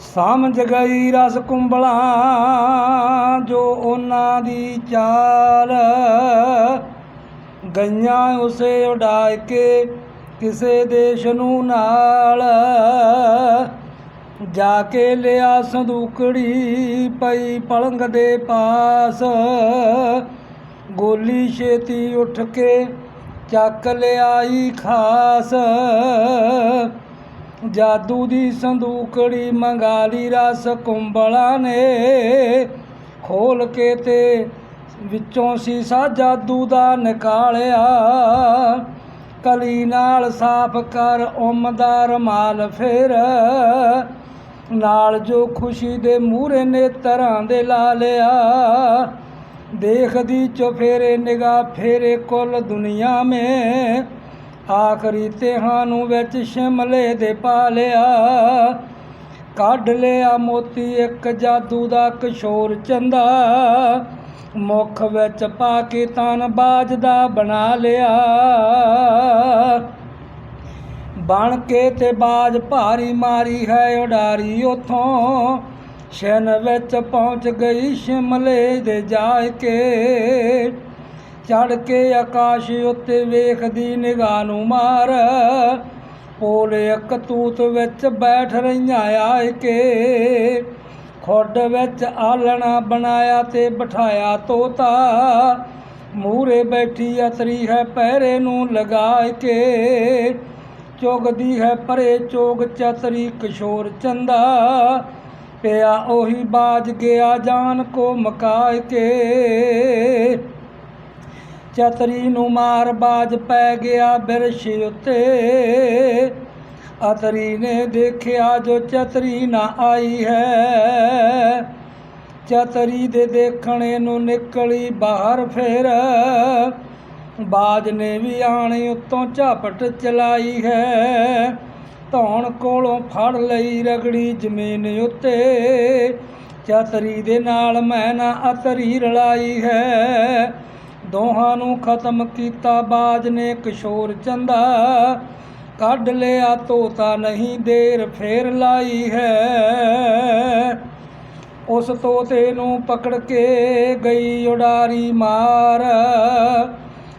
ਸਮਝ ਗਈ ਰਸ ਕੁੰਬਲਾਂ ਜੋ ਉਹਨਾਂ ਦੀ ਚਾਲ। ਗਈਆਂ ਉਸੇ ਉਡਾ ਕੇ ਕਿਸੇ ਦੇਸ਼ ਨੂੰ ਨਾਲ। ਜਾ ਕੇ ਲਿਆ ਸੰਦੂਕੜੀ ਪਈ ਪਲੰਗ ਦੇ ਪਾਸ। ਗੋਲੀ ਛੇਤੀ ਉੱਠ ਕੇ ਚੱਕ ਲਿਆਈ ਖਾਸ। ਜਾਦੂ ਦੀ ਸੰਦੂਕੜੀ ਮੰਗਾ ਲਈ ਰਸ ਕੁੰਬਲਾਂ ਨੇ ਖੋਲ ਕੇ ਤੇ ਵਿੱਚੋਂ ਸੀਸਾ ਜਾਦੂ ਦਾ ਨਿਕਾਲਿਆ। ਕਲੀ ਨਾਲ ਸਾਫ਼ ਕਰ ਉਮ ਦਾ ਰਮਾਲ ਫੇਰ। ਨਾਲ ਜੋ ਖੁਸ਼ੀ ਦੇ ਮੂਹਰੇ ਨੇਤਰਾਂ ਦੇ ਲਾ ਲਿਆ। ਦੇਖਦੀ ਚੁਫੇਰੇ ਨਿਗਾਹ ਫੇਰੇ ਕੁੱਲ ਦੁਨੀਆ ਮੇ। ਆਖਰੀ ਤਿਹਾਨੂੰ ਵਿੱਚ ਸ਼ਿਮਲੇ ਦੇ ਪਾ ਲਿਆ। ਕੱਢ ਲਿਆ ਮੋਤੀ ਇੱਕ ਜਾਦੂ ਦਾ ਕਿਸ਼ੋਰ ਚੰਦਾ। ਮੁੱਖ ਵਿੱਚ ਪਾ ਕੇ ਤਨ ਬਾਜ ਦਾ ਬਣਾ ਲਿਆ। ਬਣ ਕੇ ਤੇ ਬਾਜ ਭਾਰੀ ਮਾਰੀ ਹੈ ਉਡਾਰੀ ਉਥੋਂ। ਸ਼ਨ ਵਿੱਚ ਪਹੁੰਚ ਗਈ ਸ਼ਿਮਲੇ ਦੇ ਜਾ ਕੇ। ਚੜ ਕੇ ਆਕਾਸ਼ ਉੱਤੇ ਵੇਖਦੀ ਨਿਗਾਹ ਨੂੰ ਮਾਰ। ਪੋਲ ਇੱਕ ਵਿੱਚ ਬੈਠ ਰਹੀਆਂ ਆਏ ਕੇ ਖੁੱਡ ਵਿੱਚ ਆਲਣਾ ਬਣਾਇਆ ਤੇ ਬਿਠਾਇਆ ਤੋਤਾ। ਮੂਰੇ ਬੈਠੀ ਅਤਰੀ ਹੈ ਪਹਿਰੇ ਨੂੰ ਲਗਾ ਕੇ ਚੁਗਦੀ ਹੈ ਪਰੇ ਚੋਗ ਚਤਰੀ ਕਿਸ਼ੋਰ ਚੰਦਾ। ਪਿਆ ਉਹੀ ਬਾਜ ਗਿਆ ਜਾਨ ਕੋ ਮਕਾ ਕੇ ਚਤਰੀ ਨੂੰ ਮਾਰ ਬਾਜ ਪੈ ਗਿਆ ਬਿਰਸ਼ ਉੱਤੇ। ਅਤਰੀ ਨੇ ਦੇਖਿਆ ਜੋ ਚਤਰੀ ਨਾ ਆਈ ਹੈ। ਚਤਰੀ ਦੇ ਦੇਖਣੇ ਨੂੰ ਨਿਕਲੀ ਬਾਹਰ ਫੇਰ। ਬਾਜ ਨੇ ਵੀ ਆਣੀ ਉੱਤੋਂ ਝਾਪਟ ਚਲਾਈ ਹੈ। ਧੌਣ ਕੋਲੋਂ ਫੜ ਲਈ ਰਗੜੀ ਜ਼ਮੀਨ ਉੱਤੇ। ਚਤਰੀ ਦੇ ਨਾਲ ਮੈਂ ਨਾ ਅਤਰੀ ਰਲਾਈ ਹੈ। ਦੋਹਾਂ ਨੂੰ ਖਤਮ ਕੀਤਾ ਬਾਜ ਨੇ ਕਿਸ਼ੋਰ ਚੰਦਾ। ਕੱਢ ਲਿਆ ਤੋਤਾ ਨਹੀਂ ਦੇਰ, ਫੇਰ ਲਾਈ ਹੈ। ਉਸ ਤੋਤੇ ਨੂੰ ਪਕੜ ਕੇ ਗਈ ਉਡਾਰੀ ਮਾਰ।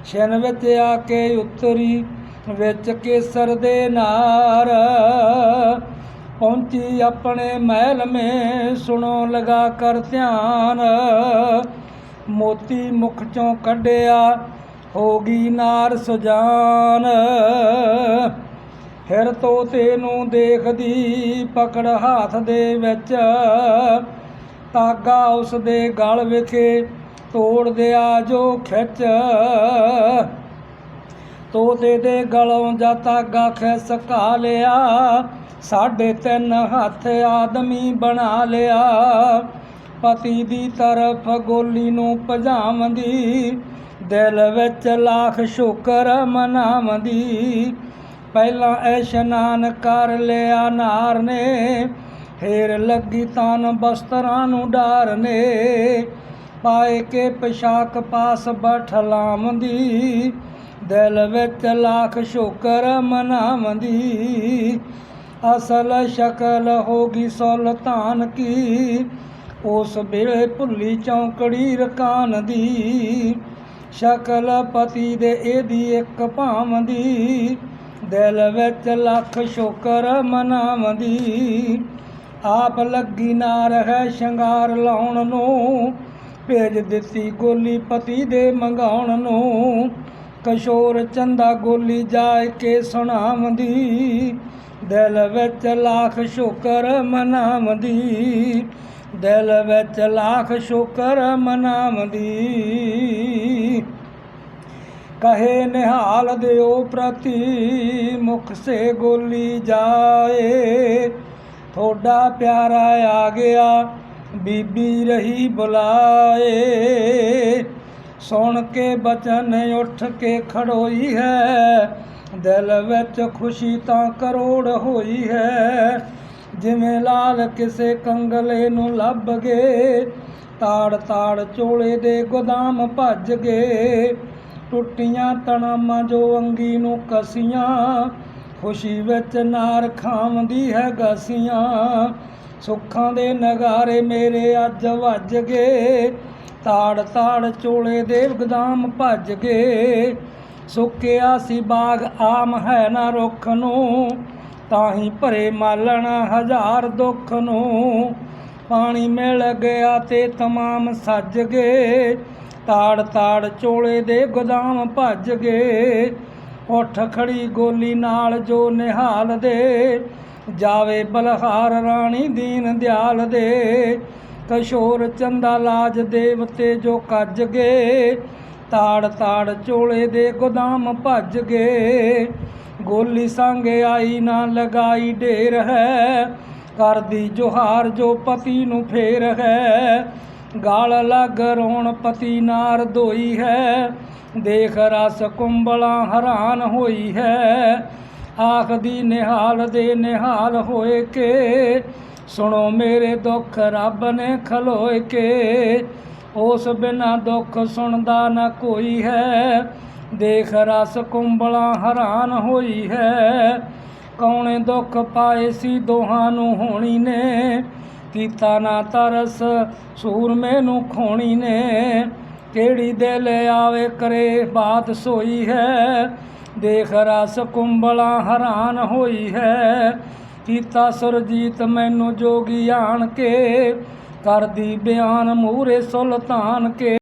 ਛਨ ਵਿੱਚ ਆ ਕੇ ਉਤਰੀ, ਵਿੱਚ ਕੇਸਰ ਦੇ ਨਾਰ। ਪਹੁੰਚੀ ਆਪਣੇ ਮਹਿਲ ਮੇ ਸੁਣੋ ਲਗਾ ਕਰ ਧਿਆਨ। ਮੋਤੀ ਮੁਖ ਚੋਂ ਕੱਢਿਆ, ਹੋ ਗਈ ਨਾਰ ਸੁਜਾਨ। ਫਿਰ ਤੋਤੇ ਨੂੰ ਦੇਖਦੀ, ਪਕੜ ਹੱਥ ਦੇ ਵਿੱਚ। ਤਾਗਾ ਉਸ ਦੇ ਗਲ ਵਿਖੇ, ਤੋੜ ਦਿਆ ਜੋ ਖਿੱਚ। ਤੋਤੇ ਦੇ ਗਲੋਂ ਜਾ ਤਾਗਾ ਖਿਸ ਕਾ ਲਿਆ, ਸਾਢੇ ਤਿੰਨ ਹੱਥ ਆਦਮੀ ਬਣਾ ਲਿਆ। ਪਤੀ ਦੀ ਤਰਫ ਗੋਲੀ ਨੂੰ ਭਜਾਵੰਦੀ, ਦਿਲ ਵਿੱਚ ਲੱਖ ਸ਼ੁਕਰ ਮਨਾਵੰਦੀ। ਪਹਿਲਾਂ ਇਸ਼ਨਾਨ ਕਰ ਲਿਆ ਨਾਰ ਨੇ, ਫੇਰ ਲੱਗੀ ਤਨ ਬਸਤਰਾਂ ਨੂੰ ਡਾਰਨੇ ਪਾਏ ਕੇ ਪੋਸ਼ਾਕ ਪਾਸ ਬਠਲਾਮਦੀ ਦਿਲ ਵਿੱਚ ਲੱਖ ਸ਼ੁਕਰ ਮਨਾਵੰਦੀ। ਅਸਲ ਸ਼ਕਲ ਹੋਗੀ ਸੁਲਤਾਨ ਕੀ ਉਸ ਵੇਲੇ ਭੁੱਲੀ ਚੌਂਕੜੀ ਰਕਾਨ ਦੀ, ਸ਼ਕਲ ਪਤੀ ਦੇ ਇਹਦੀ ਇੱਕ ਭਾਵੰਦੀ ਦਿਲ ਵਿੱਚ ਲੱਖ ਸ਼ੁਕਰ ਮਨਾਵਦੀ। ਆਪ ਲੱਗੀ ਨਾ ਰਹਿ ਸ਼ਿੰਗਾਰ ਲਾਉਣ ਨੂੰ, ਭੇਜ ਦਿੱਤੀ ਗੋਲੀ ਪਤੀ ਦੇ ਮੰਗਾਉਣ ਨੂੰ। ਕਸ਼ੋਰ ਚੰਦਾ ਗੋਲੀ ਜਾ ਕੇ ਸੁਣਾਵਦੀ, ਦਿਲ ਵਿੱਚ ਲੱਖ ਸ਼ੁਕਰ ਮਨਾਵਦੀ। ਦਿਲ ਵਿੱਚ ਲੱਖ ਸ਼ੁਕਰ ਮਨਾਵੰਦੀ ਕਹੇ ਨਿਹਾਲ ਦਿਓ ਪ੍ਰਤੀ ਮੁਖ ਸੇ ਗੋਲੀ ਜਾਏ। ਥੋੜਾ ਪਿਆਰਾ ਆ ਗਿਆ, ਬੀਬੀ ਰਹੀ ਬੁਲਾਏ। ਸੁਣ ਕੇ ਬਚਨ ਉੱਠ ਕੇ ਖੜੋਈ ਹੈ, ਦਿਲ ਵਿੱਚ ਖੁਸ਼ੀ ਤਾਂ ਕਰੋੜ ਹੋਈ ਹੈ। ਜਿਵੇਂ ਲਾਲ ਕਿਸੇ ਕੰਗਲੇ ਨੂੰ ਲੱਭ ਗਏ, ਤਾੜ ਤਾੜ ਚੋਲੇ ਦੇ ਗੋਦਾਮ ਭੱਜ ਗਏ। ਟੁੱਟੀਆਂ ਤਣਾਮਾਂ ਜੋ ਅੰਗੀ ਨੂੰ ਕਸੀਆਂ, ਖੁਸ਼ੀ ਵਿੱਚ ਨਾਰ ਖਾਵੰਦੀ ਹੈ ਗਸੀਆਂ। ਸੁੱਖਾਂ ਦੇ ਨਗਾਰੇ ਮੇਰੇ ਅੱਜ ਵੱਜ ਗਏ, ਤਾੜ ਤਾੜ ਚੋਲੇ ਦੇ ਗਦਾਮ ਭੱਜ ਗਏ। ਸੁੱਕਿਆ ਸੀ ਬਾਗ ਆਮ ਹੈ ਨਾ ਰੁੱਖ ਨੂੰ ਤਾਂ ਹੀ ਭਰੇ ਮਾਲਣ ਹਜ਼ਾਰ ਦੁੱਖ ਨੂੰ। ਪਾਣੀ ਮਿਲ ਗਿਆ ਤੇ ਤਮਾਮ ਸੱਜ ਗਏ। ਤਾੜ ਤਾੜ ਚੋਲੇ ਦੇ ਗੋਦਾਮ ਭੱਜ ਗਏ। ਉੱਠ ਖੜੀ ਗੋਲੀ ਨਾਲ ਜੋ ਨਿਹਾਲ ਦੇ, ਜਾਵੇ ਬਲਹਾਰ ਰਾਣੀ ਦੀਨ ਦਿਆਲ ਦੇ। ਕਸ਼ੋਰ ਚੰਦਾ ਲਾਜ ਦੇਵਤੇ ਜੋ ਕੱਜ ਗਏ। ਤਾੜ ਤਾੜ ਚੋਲੇ ਦੇ ਗੋਦਾਮ ਭੱਜ ਗਏ। ਗੋਲੀ ਸੰਗ ਆਈ ਨਾ ਲਗਾਈ ਢੇਰ ਹੈ। ਕਰਦੀ ਜੋਹਾਰ ਜੋ ਪਤੀ ਨੂੰ ਫੇਰ ਹੈ। ਗਾਲ ਲੱਗ ਰੋਣ ਪਤੀ ਨਾਰ ਦੋਈ ਹੈ। ਦੇਖ ਰਸ ਕੁੰਬਲਾਂ ਹੈਰਾਨ ਹੋਈ ਹੈ। ਆਖਦੀ ਨਿਹਾਲ ਦੇ ਨਿਹਾਲ ਹੋਏ ਕੇ। ਸੁਣੋ ਮੇਰੇ ਦੁੱਖ ਰੱਬ ਨੇ ਖਲੋਏ ਕੇ। ਉਸ ਬਿਨਾ ਦੁੱਖ ਸੁਣਦਾ ਨਾ ਕੋਈ ਹੈ। ਦੇਖ ਰਸ ਕੁੰਬਲਾਂ ਹੈਰਾਨ ਹੋਈ ਹੈ। ਕੌਣੇ ਦੁੱਖ ਪਾਏ ਸੀ ਦੋਹਾਂ ਨੂੰ ਹੋਣੀ ਨੇ। ਕੀਤਾ ਨਾ ਤਰਸ ਸੂਰਮੇ ਨੂੰ ਖੋਣੀ ਨੇ। ਕਿਹੜੀ ਦਿਲ ਆਵੇ ਕਰੇ ਬਾਤ ਸੋਈ ਹੈ। ਦੇਖ ਰਸ ਕੁੰਬਲਾਂ ਹੈਰਾਨ ਹੋਈ ਹੈ। ਕੀਤਾ ਸੁਰਜੀਤ ਮੈਨੂੰ ਜੋਗੀ ਆਣ ਕੇ, ਕਰਦੀ ਬਿਆਨ ਮੂਰੇ ਸੁਲਤਾਨ ਕੇ।